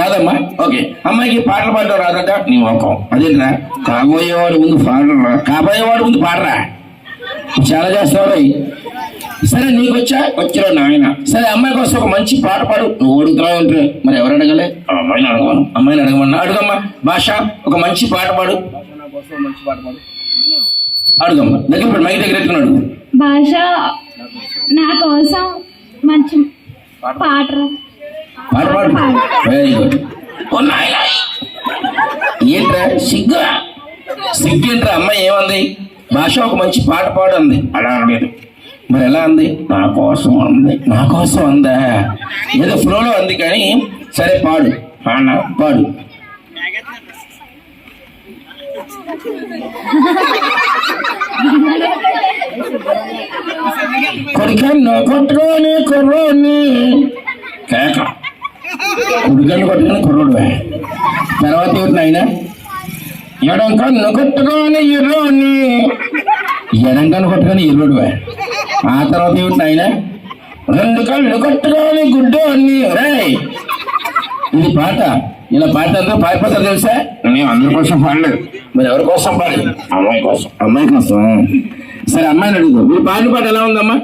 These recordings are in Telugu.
రాదమ్మా? ఓకే. అమ్మాయికి పాటలు పాడడం రాదట? నీ ఒక్కం అదేంట్రా? కాబోయేవాడు ముందు పాడరా? కాబోయేవాడు ముందు పాడరా? చాలా చేస్తావు సరే నీకు వచ్చా? వచ్చిరా నాయన. సరే అమ్మాయి కోసం ఒక మంచి పాట పాడు. నువ్వు అడుగుతున్నావు అంటే మరి ఎవరు అడగలే? అమ్మాయిని అడగమను. అమ్మాయిని అడగమన్నా అడుగమ్మా భాష ఒక మంచి పాట పాడు. అడుగమ్మా దగ్గర మై మైక్ దగ్గర ఎత్తుకుని అడుగు. భాష నా కోసం మంచి పాట రా- పాట పాడు వెరీ గుడ్ ఏంట్రా? సిగ్గు. సిగ్గేంట్రా అమ్మాయి ఏమంది? భాష ఒక మంచి పాట పాడు అంది అలా అనలేదు. మరి ఎలా అంది? నా కోసం అంది. నా కోసం అందా? ఏదో ఫ్లోలో అంది కానీ సరే పాడు. పానా పాడు. కొడుకన్ను కొట్టుకొని కుర్రోని కేక. కుడికన్ను కొట్టుకొని కుర్రోడువే తర్వాత ఏంటి నాయన ఎడం కన్ను కొట్టుకొని ఎర్రోని ఎడం కన్ను కొట్టుకొని ఎర్రోడువే ఆ తర్వాత ఏంటి నాయన రెండు కళ్ళు కొట్టుకొని గుడ్డోని రేయ్ ఇది పాట. ఇలా పాట అంతా పాడిపోతారు తెలుసా? నేను అందరి కోసం పాడలేదు. మరి ఎవరి కోసం పాడి? అమ్మాయి కోసం. అమ్మాయి కోసం. సరే అమ్మాయిని అడుగుదాం మీరు పాడిన పాట ఎలా ఉందమ్మా?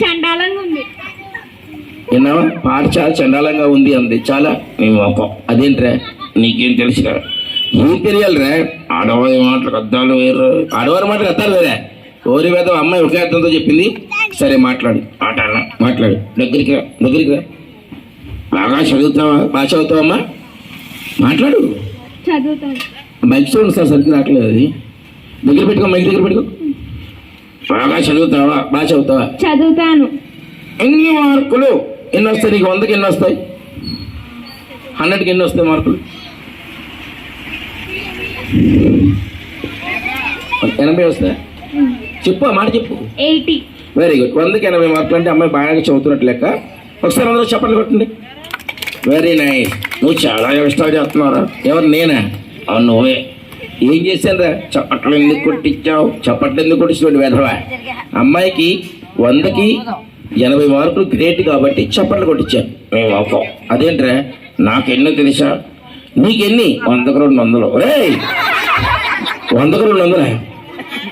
చండాలంగా ఉంది. విన్నావా పాట చాలా చండాలంగా ఉంది అంది. చాలా నీ మొఖం అదేంట్రా? నీకేం తెలుసు కదా ఏం తెలియాలిరా ఆడవారి మాటలకు అద్దాలు వేరు. ఆడవారి మాటలకు అద్దాలు వేరే? ఓరి వేద అమ్మాయి ఒకే అర్థంతో చెప్పింది. సరే మాట్లాడు. ఆట మాట్లాడు. దగ్గరికి రా దగ్గరికి రా. బాగా చదువుతావా బాగా చదువుతావమ్మా? మాట్లాడు. మైక్ సౌండ్ సార్ సరిగ్గా రావట్లేదు అది. దగ్గర పెట్టుకో మైక్ దగ్గర పెట్టుకో. బాగా చదువుతావా? బాగా చదువుతావా? చదువుతాను. ఎన్ని మార్కులు? ఎన్ని వస్తాయి నీకు? వందకి ఎన్ని వస్తాయి హండ్రెడ్కి ఎన్ని వస్తాయి మార్కులు? ఎనభై వస్తాయి? చెప్పు ఆ మాట చెప్పు. ఎయిటీ. వెరీ గుడ్ వందకి ఎనభై మార్కులు అంటే అమ్మాయి బాగా చదువుతున్నట్టు లెక్క. ఒకసారి అందరూ చప్పట్లు కొట్టండి. వెరీ నైస్ నువ్వు చాలా ఇష్టాలు చేస్తున్నారా ఎవరు? నేనా? అవును నువ్వే. ఏం చేశానురా? చప్పట్లు ఎందుకు కొట్టించావు? చప్పట్లు ఎందుకు కొట్టించాడు వెధవా? అమ్మాయికి వందకి ఎనభై మార్కులు గ్రేట్ కాబట్టి చప్పట్లు కొట్టించాను. మేము ఒప్పం అదేంట్రా? నాకెన్నో తెలుసా? నీకెన్ని? వందకు రెండు వందలు. రే వందకు రెండు వందలే?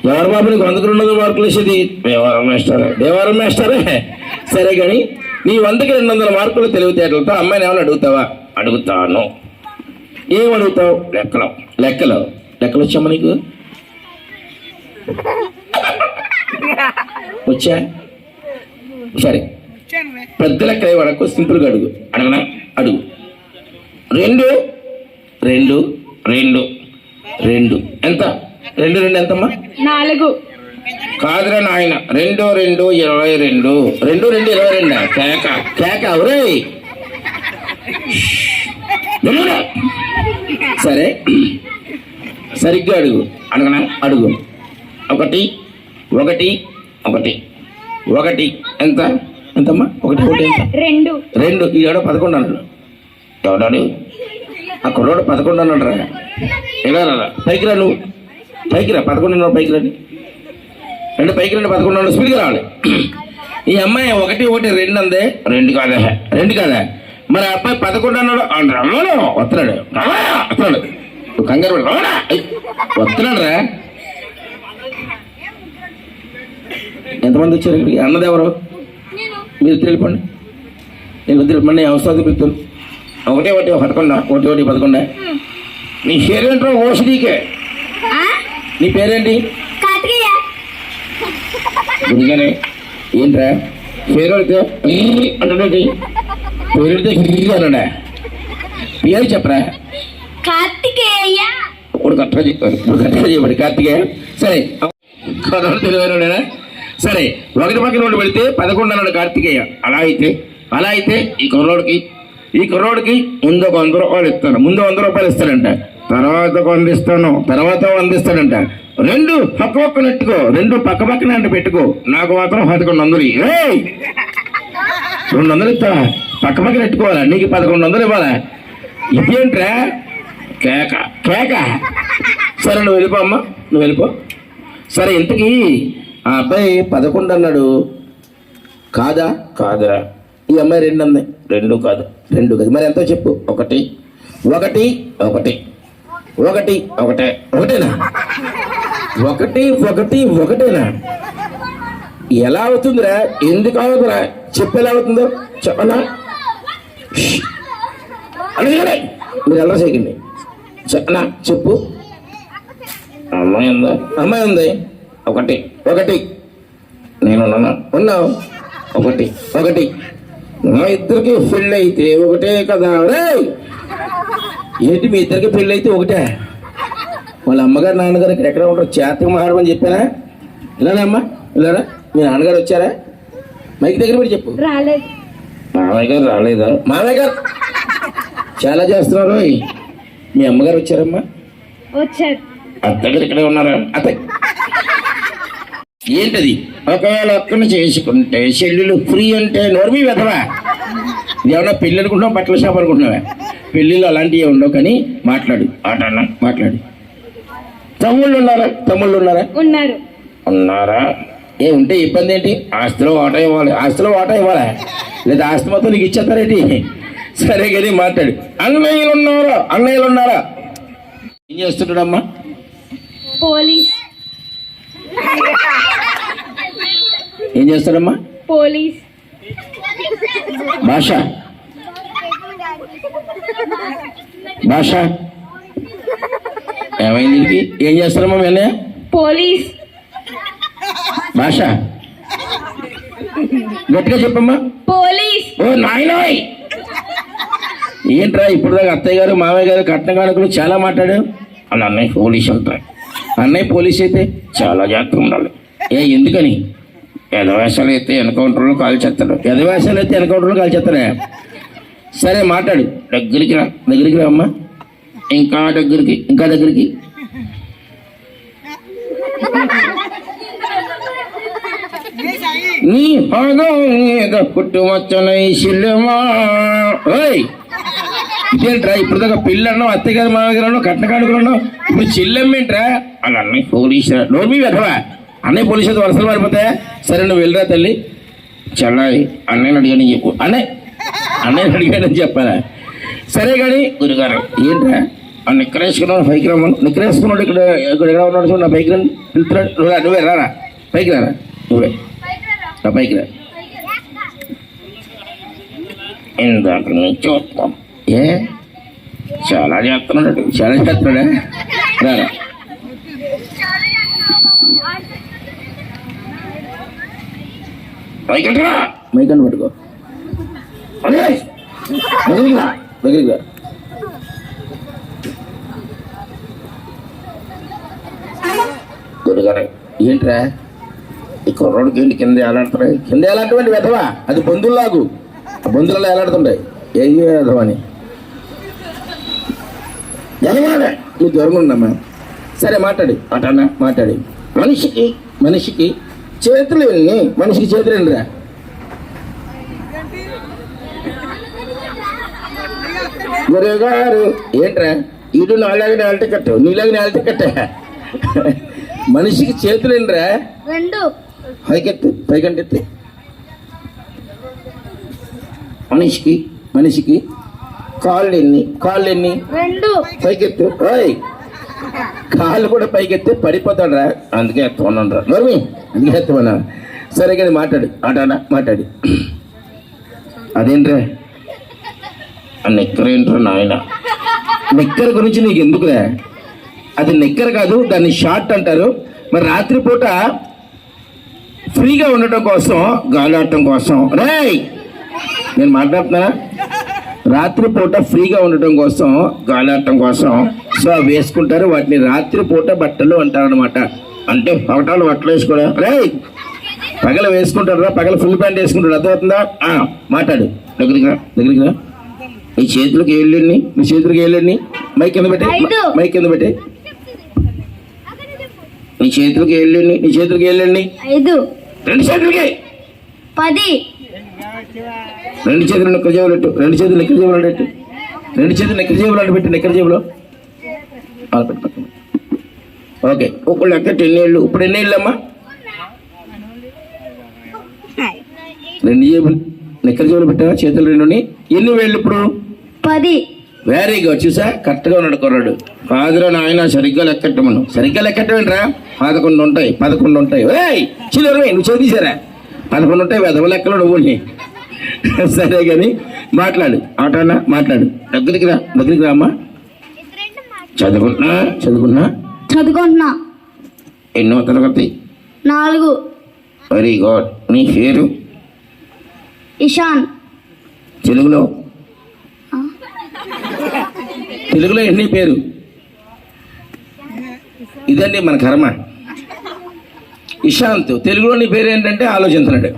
ఎవరు బాబు నీకు వందకు రెండు వందల మార్కులు వేసేది? దేవారం మేస్టారే. దేవారం మేస్టారే? సరే కానీ నీ వందకి రెండు వందల మార్కులు తెలివితేటలతో అమ్మాయిని ఏమైనా అడుగుతావా? అడుగుతాను. ఏం అడుగుతావు? లెక్కలు. లెక్కలు. లెక్కలు వచ్చామా నీకు? వచ్చా? సరే. పెద్ద లెక్క సింపుల్గా అడుగు. అడగనా? అడుగు. రెండు రెండు రెండు రెండు. ఎంత? రెండు రెండు ఎంతమ్మా? నాలుగు. కాదురా నాయన. రెండు రెండు ఇరవై రెండు. రెండు రెండు ఇరవై రెండు. కేక. కేక ఒరే సరే. సరిగ్గా అడుగు. అడగనా? అడుగు. ఒకటి ఒకటి ఒకటి. ఒకటి. ఎంత? ఎంతమ్మా? ఒకటి ఒకటి రెండు. రెండు. ఈ ఏడో పదకొండు అన్నాడు. ఎవడాడు ఆ కుర్రోడు పదకొండు అన్నాడు రా. ఎలా రా? పైకి రా నువ్వు. పైకి రా. పదకొండు అన్నాడు పైకి రండి. రెండు పైకి రెండు పదకొండు అన్నాడు. స్పీడ్గా రావాలి. ఈ అమ్మాయి ఒకటి ఒకటి రెండు అందే. రెండు కాదా. రెండు కాదా. మరి ఆ అబ్బాయి పదకొండు అన్నాడు. రమ్మను వస్తున్నాడు. వస్తున్నాడు. కంగారు వస్తున్నాడు రా. ఎంతమంది వచ్చారు? ఇక్కడికి అన్నది ఎవరు? మీరు తెలిపండి. నేను తెలిపండి అవసరం పిలుస్తాను ఒకటే ఒకటి పదకొండ ఒకటి ఒకటి పదకొండ. నీ పేరేంట్రా ఓషిడీకే నీ పేరేంటి? గురిగానే ఏంట్రా? పేరు అడిగితే అంటే పేరు అడిగితే అన్నాడా పేరు చెప్పరా? కార్తికేయ. ఇప్పుడు కరెక్ట్గా చెప్పారు ఇప్పుడు కరెక్ట్గా చెప్పాడు. కార్తికేయ. సరే. తెలివైనడేనా సరే ఒకటి పక్కన ఒకటి పెడితే పదకొండు కార్తికేయ. అలా అయితే అలా అయితే ఈ కుర్రోడికి ఈ కుర్రోడికి ముందు ఒక వంద రూపాయలు ఇస్తాను. ముందు వంద రూపాయలు ఇస్తాడంట. తర్వాత ఒక వంద ఇస్తాను. తర్వాత వంద ఇస్తాడంట. రెండు పక్క పక్కన పెట్టుకో. రెండు పక్క పక్కన అంటే పెట్టుకో. నాకు మాత్రం పదకొండు వందలు ఏయ్! రెండు వందలు ఇస్తా. పక్క పక్కన పెట్టుకోవాలా? నీకు పదకొండు వందలు ఇవ్వాలా? ఇదేంట్రా కేక. కేక. సరే నువ్వు వెళ్ళిపో అమ్మా. నువ్వు వెళ్ళిపో. సరే ఇంతకీ ఆ అబ్బాయి పదకొండు అన్నాడు. కాదా? కాదా? ఈ అమ్మాయి రెండు అంది. రెండు కాదు. రెండు కాదు. మరి ఎంతో చెప్పు. ఒకటి. ఒకటి ఒకటి. ఒకటి ఒకటే. ఒకటేనా? ఒకటి ఒకటి ఒకటేనా? ఎలా అవుతుందిరా? ఎందుకు అవుతుందిరా చెప్పు ఎలా అవుతుందో. చెప్పనా. అలాగే మీరు ఎలా చేయకండి. చెప్పనా? చెప్పు. అమ్మాయి ఉందా? అమ్మాయి ఉంది. ఒకటి. ఒకటి. నేను ఉన్నావు. ఒకటి. ఒకటి. మా ఇద్దరికి పెళ్ళి అయితే ఒకటే కదా. రేయ్! ఏంటి మీ ఇద్దరికి పెళ్ళి అయితే ఒకటే? వాళ్ళ అమ్మగారు నాన్నగారు ఇక్కడ ఎక్కడ ఉంటారు? చేతకు మారమని చెప్పానా ఇలానమ్మా ఇలారా మీ నాన్నగారు వచ్చారా? మైక్ దగ్గర పెట్టి చెప్పు. రాలేదు. మామయ్య గారు రాలేదా? మామయ్య గారు! చాలా చేస్తున్నారు. మీ అమ్మగారు వచ్చారమ్మా? వచ్చారు. అత్తగారు ఇక్కడే ఉన్నారా? అత్త ఏంటది? ఒకవేళ ఒక్కని చేసుకుంటే చెల్లెలు ఫ్రీ అంటే నోర్మీ వెదవా ఏమన్నా పెళ్ళి అనుకుంటున్నావు? బట్టల షాప్ అనుకుంటున్నావా? పెళ్ళిళ్ళు అలాంటివి ఉండవు కానీ మాట్లాడు. ఆట అన్న మాట్లాడు. తమ్ముళ్ళు ఉన్నారా? తమ్ముళ్ళు ఉన్నారా? ఉన్నారు. ఉన్నారా? ఏ ఉంటే ఇబ్బంది ఏంటి? ఆస్తిలో వాటా ఇవ్వాలి. ఆస్తిలో వాటా ఇవ్వాలా? లేదా ఆస్తి మొత్తం నీకు ఇచ్చేస్తారేంటి సరే కానీ మాట్లాడు. అన్నయ్యలు ఉన్నారా? అన్నయ్యలు ఉన్నారా? ఏం చేస్తుంటాడమ్మా పోలీస్. ఏం చేస్తాడమ్మా పోలీస్. భాష. భాష. ఏమైంది? ఏం చేస్తారమ్మా అన్నయ్య పోలీస్. భాష. గట్టిగా చెప్పమ్మా. పోలీస్. ఓ నాయనాయ్! ఏంట్రా ఇప్పుడు దాకా అత్తయ్య గారు మామయ్య గారు కట్న కానుకలు చాలా మాట్లాడారు. అలా అన్నయ్య పోలీస్ అంటారు. అన్నయ్య పోలీస్ అయితే చాలా జాగ్రత్తగా ఉండాలి. ఏ ఎందుకని? ఎదవేషాలు అయితే ఎన్కౌంటర్లో కాల్ చేస్తాడు. ఎదవేషాలు అయితే ఎన్కౌంటర్లో కాల్ చేస్తాడే? సరే మాట్లాడు. దగ్గరికి రా. దగ్గరికి రా అమ్మా. ఇంకా దగ్గరికి ఇంకా దగ్గరికి. నీ పాదం మీద శిల్యమా? ఓయ్! ఇదేంట్రా ఇప్పుడు దాకా పెళ్ళి అన్నావు అత్తగారు మామగారు అన్నావు ఇప్పుడు చెల్లెమ్మేంట్రా అని అన్నయ్య పోలీసు నోర్మీ వెధవా అన్నయ్య పోలీసు వరుసలు పడిపోతే సరే నువ్వు వెళ్ళరా తల్లి. చెల్లాలి అన్నయ్యని అడిగాను చెప్పు అన్నయ్య అన్నయ్యని అడిగాడని చెప్పారా సరే కానీ గురుగారు ఏంట్రా? ఆ నిక్కరేసుకున్నాడు పైకి రమ్మను. నిక్కరేసుకున్నాడు ఇక్కడ ఇక్కడ ఎలా ఉన్నాడు చూడు నా పైకి రండి. వెళ్తున్నాడు. నువ్వు నువ్వే రారా. పైకి రారా. నువ్వే. నా పైకి రా. ఇందాక నుంచి చూస్తాం. ఏ? చాలా చేస్తున్నాడు. చాలా చేస్తున్నాడా? రారా పైకి రా మైకండి పట్టుకో. దగ్గరికి రా ఏంట్రా? ఈ కుర్రోడికి ఏంటి కింద ఎలాడుతున్నాయి కింద ఎలాంటివండి వెధవా? అది బొందుల్లాగు ఆ బొందులలో ఎలాడుతుంటాయి ఏ వెధవని ఎలాగే నువ్వు దూరంగా సరే మాట్లాడి. అటన్నా మాట్లాడి. మనిషికి మనిషికి చేతులు ఎన్ని మనిషికి చేతులు ఎన్నిరా గురువు గారు ఏంట్రా? ఇటు నాలాగా నేల టికెట్ నీలాగా నేల టికెట్ మనిషికి చేతులు ఎన్నిరా రెండు. పైకెత్తు పైకంటెత్తు మనిషికి మనిషికి కాళ్ళు ఎన్ని కాళ్ళు ఎన్ని? రెండు. పైకెత్తు ఓయ్. కాళ్ళు కూడా పైకెత్తే పడిపోతాడు రా అందుకే ఎత్తమన్నాడు రా మరి ఎత్తమన్నా సరే కానీ మాట్లాడు. ఆటానా? మాట్లాడి. అదేంట్రా? ఆ నిక్కర్ ఏంట్రా నాయన? నిక్కర్ గురించి నీకు ఎందుకురా? అది నిక్కర్ కాదు దాన్ని షార్ట్ అంటారు. మరి రాత్రిపూట ఫ్రీగా ఉండటం కోసం గాలాడటం కోసం. రేయ్! నేను మాట్లాడుతున్నా రాత్రిపూట ఫ్రీగా ఉండటం కోసం గాలాడటం కోసం. సో వేసుకుంటారు వాటిని రాత్రిపూట బట్టలు అంటారు అనమాట అంటే పగటాలు బట్టలు వేసుకోవడం రే పగల వేసుకుంటారా పగల ఫుల్ ప్యాంట్ వేసుకుంటారు అర్థమవుతుందా? మాట్లాడు. దగ్గరికి రా దగ్గరికి రా. నీ చేతులకు ఏళ్ళండి నీ చేతులకు ఏళ్ళండి మైక్ కింద పెట్టే. మైక్ కింద పెట్టే. నీ చేతులకు ఏళ్ళండి నీ చేతులకు ఏళ్ళండి ఐదు. రెండు చేతులకి. పది. రెండు చేతులు నెక్కల జేబులు పెట్టు. రెండు చేతులు నెక్కల జేబులు పెట్టు. రెండు చేతులు జేబులు అటు పెట్టు అలా పెట్టు పక్కన ఓకే ఇప్పుడు లెక్క ఎన్ని ఏళ్ళు ఇప్పుడు ఎన్ని అమ్మా రెండు జేబులు నిక్కర జోలు పెట్టావా? చేతులు రెండుని. ఎన్ని వేళ్ళు ఇప్పుడు? పది. వెరీ గుడ్ చూసా? కరెక్ట్గా ఉన్నాడు కుర్రాడు. ఫాదర్ నాయన సరిగ్గా లెక్కట్టమను. సరిగ్గా లెక్కట్టమేంట్రా? పదకొండు ఉంటాయి పదకొండు ఉంటాయి. ఏయ్ చిల్లరమే నువ్వు చదివేశారా పదకొండు ఉంటాయి వెదవ లెక్కలు నువ్వు సరే కానీ మాట్లాడు. ఆటోనా? మాట్లాడు. దగ్గరికి రా దగ్గరికి రా అమ్మా చదువుకుంటున్నా? చదువుకున్నా చదువుకుంటున్నా. ఎన్నో తరగతి? నాలుగు. వెరీ గుడ్ నీ పేరు? ఇషాన్. తెలుగులో? తెలుగులో ఎన్ని పేరు? ఇదండి మన కర్మ. ఇషాంత్ తెలుగులో నీ పేరు ఏంటంటే ఆలోచించినాడు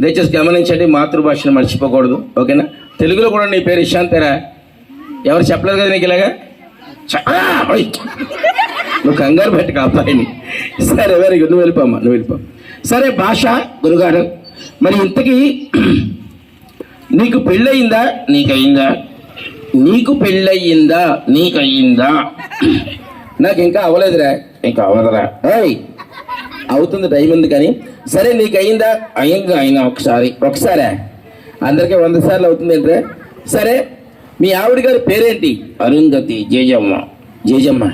దయచేసి గమనించండి మాతృభాషను మర్చిపోకూడదు. ఓకేనా? తెలుగులో కూడా నీ పేరు ఇషాంతేరా? ఎవరు చెప్పలేదు కదా నీకు ఇలాగా! నువ్వు కంగారు పెట్టుకు అబ్బాయిని. సరే వెరీ గుడ్ నువ్వు వెళ్ళిపోమ్మా నువ్వు వెళ్ళిపో. సరే భాష గురుగారు మరి ఇంతకీ నీకు పెళ్ళయిందా? నీకయిందా? నీకు పెళ్ళయిందా? నీకయిందా? నాకు ఇంకా అవ్వలేదురా. ఇంకా అవ్వదురా. ఏయ్ అవుతుంది టైం ఉంది కానీ. సరే నీకు అయిందా అయిందా అయినా ఒకసారి ఒకసారా. అందరికీ వంద సార్లు అవుతుంది ఏంట్రా? సరే మీ ఆవిడ గారి పేరేంటి? అరుంధతి జేజమ్మ. జేజమ్మ.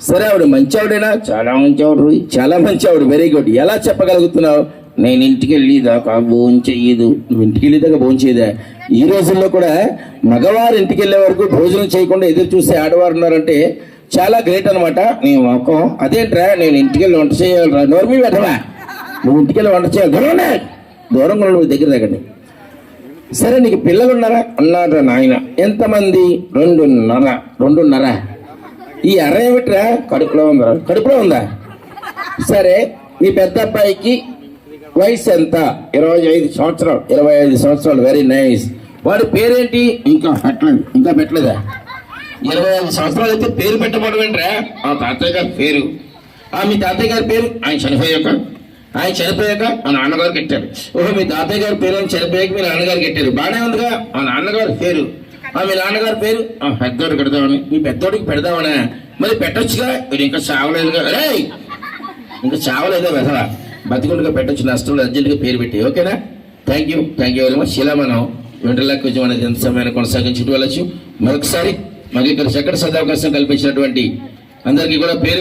సరే ఆవిడ మంచి ఆవిడేనా చాలా మంచి ఆవిడ చాలా మంచి ఆవిడ వెరీ గుడ్ ఎలా చెప్పగలుగుతున్నావు? నేను ఇంటికి వెళ్ళేదాకా భోజనం చెయ్యదు. నువ్వు ఇంటికి వెళ్ళేదాకా భోజనం చేయదా? ఈ రోజుల్లో కూడా మగవారు ఇంటికి వెళ్ళే వరకు భోజనం చేయకుండా ఎదురు చూసే ఆడవారు ఉన్నారంటే చాలా గ్రేట్ అనమాట నీ మొక్కం అదేంట్రా? నేను ఇంటికి వెళ్ళి వంట చేయాలి నోర్మీ పెట్టవా నువ్వు ఇంటికి వెళ్ళి వంట చేయాలి. దూరంగా దూరంగా నువ్వు దగ్గర దగ్గర సరే నీకు పిల్లలు ఉన్నారా? ఉన్నారా నాయన. ఎంతమంది? రెండున్నర. రెండున్నర. ఈ అర ఏమిట్రా? కడుపులో ఉందా కడుపులో ఉందా? సరే మీ పెద్ద అబ్బాయికి వయసు ఎంత? ఇరవై ఐదు సంవత్సరాలు. ఇరవై ఐదు సంవత్సరాలు. వెరీ నైస్ వాడి పేరేంటి? ఇంకా పెట్టలేదు. ఇంకా పెట్టలేదా? ఇరవై ఐదు సంవత్సరాలు అయితే పేరు పెట్టబడమంటే ఏంట్రా? ఆ తాతయ్య గారి పేరు. ఆ మీ తాతయ్య గారి పేరు? ఆయన చనిపోయాక? ఆయన చనిపోయాక మా నాన్నగారు కట్టారు. ఓహో మీ తాతయ్య గారి పేరు ఆయన చనిపోయాక మీ నాన్నగారు కట్టారు? బాగానే ఉందిగా? మా నాన్నగారి పేరు? మీ నాన్నగారి పేరు? ఆ పెద్దోడు పెడదామని. మీ పెద్దోడికి పెడదామనా. మరి పెట్టొచ్చుగా? వీడు ఇంకా చావలేదుగా రే ఇంకా చావలేదే వెధవా బతికుండగా పెట్టొచ్చు. నష్టం అర్జెంటుగా పేరు పెట్టి. ఓకేనా? Thank you thank you very much ఇలా మనం వెంటర్లాక్ అనేది ఎంత సమయాన్ని కొనసాగించుకు వెళ్ళచ్చు. మరొకసారి మాకు ఇక్కడ చక్కటి సదవకాశం కల్పించినటువంటి అందరికీ కూడా పేరు